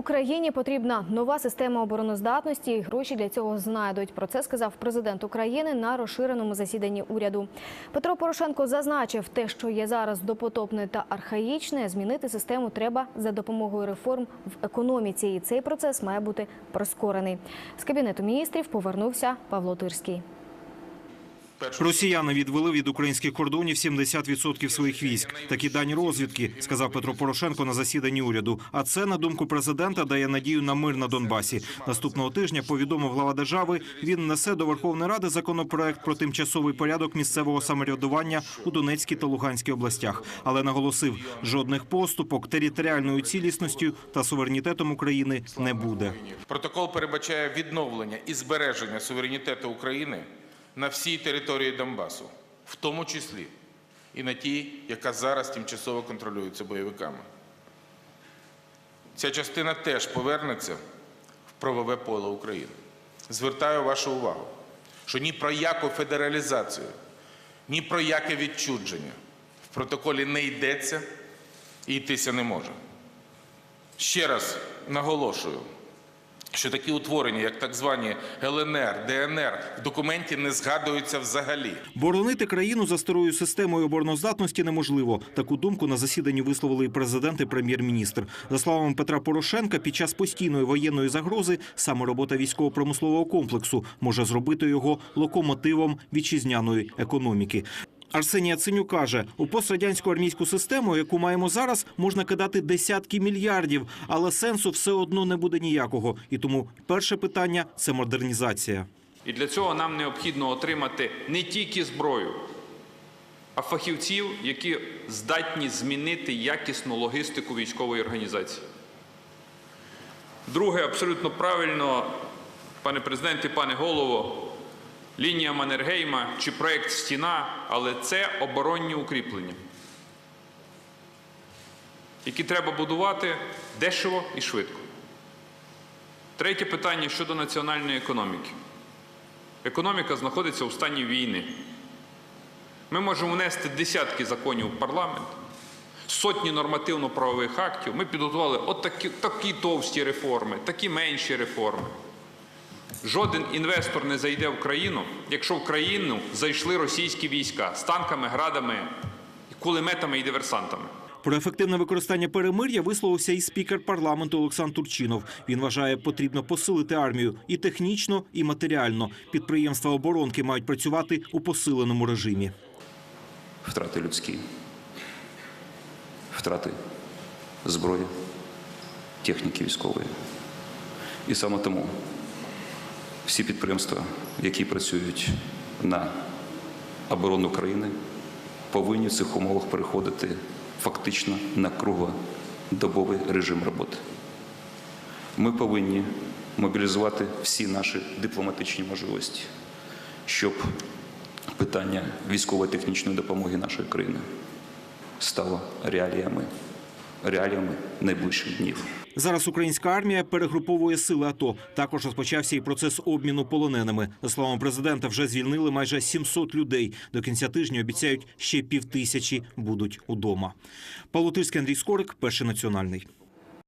Україні потрібна нова система обороноздатності, гроші для цього знайдуть. Про це сказав президент України на розширеному засіданні уряду. Петро Порошенко зазначив, те, що є зараз допотопне та архаїчне, змінити систему треба за допомогою реформ в економіці. І цей процес має бути прискорений. З кабінету міністрів повернувся Павло Тирський. Росіяни відвели від українських кордонів 70% своїх військ. Такі дані розвідки, сказав Петро Порошенко на засіданні уряду. А це, на думку президента, дає надію на мир на Донбасі. Наступного тижня повідомив глава держави. Він несе до Верховної Ради законопроект про тимчасовий порядок місцевого самоврядування у Донецькій та Луганській областях, але наголосив, жодних поступок територіальною цілісністю та суверенітетом України не буде. Протокол передбачає відновлення і збереження суверенітету України на всій території Донбасу, в тому числі і на тій, яка зараз тимчасово контролюється бойовиками. Ця частина теж повернеться в правове поле України. Звертаю вашу увагу, що ні про яку федералізацію, ні про яке відчудження в протоколі не йдеться і йтися не може. Ще раз наголошую, що такі утворення, як так звані ЛНР, ДНР, в документі не згадуються взагалі. Боронити країну за старою системою обороноздатності неможливо. Таку думку на засіданні висловили і президент і прем'єр-міністр. За словами Петра Порошенка, під час постійної воєнної загрози саме робота військово-промислового комплексу може зробити його локомотивом вітчизняної економіки. Арсеній Яценюк каже, у пострадянську армійську систему, яку маємо зараз, можна кидати десятки мільярдів, але сенсу все одно не буде ніякого. І тому перше питання це модернізація. І для цього нам необхідно отримати не тільки зброю, а фахівців, які здатні змінити якісну логістику військової організації. Друге, абсолютно правильно, пане президенте, пане голово, лінія Маннергейма чи проєкт Стіна, але це оборонні укріплення, які треба будувати дешево і швидко. Третє питання щодо національної економіки. Економіка знаходиться у стані війни. Ми можемо внести десятки законів в парламент, сотні нормативно-правових актів. Ми підготували от такі, такі товсті реформи, такі менші реформи. Жоден інвестор не зайде в країну, якщо в країну зайшли російські війська з танками, градами, кулеметами і диверсантами. Про ефективне використання перемир'я висловився і спікер парламенту Олександр Турчинов. Він вважає, потрібно посилити армію і технічно, і матеріально. Підприємства оборонки мають працювати у посиленому режимі. втрати людські, втрати зброї, техніки військової. І саме тому всі підприємства, які працюють на оборону країни, повинні в цих умовах переходити фактично на круглодобовий режим роботи. Ми повинні мобілізувати всі наші дипломатичні можливості, щоб питання військово-технічної допомоги нашої країни стало реаліями, реаліями найближчих днів. Зараз українська армія перегруповує сили АТО. Також розпочався і процес обміну полоненими. За словами президента, вже звільнили майже 700 людей. До кінця тижня обіцяють ще півтисячі будуть удома. Павло Тирський, Андрій Скорик, перший національний.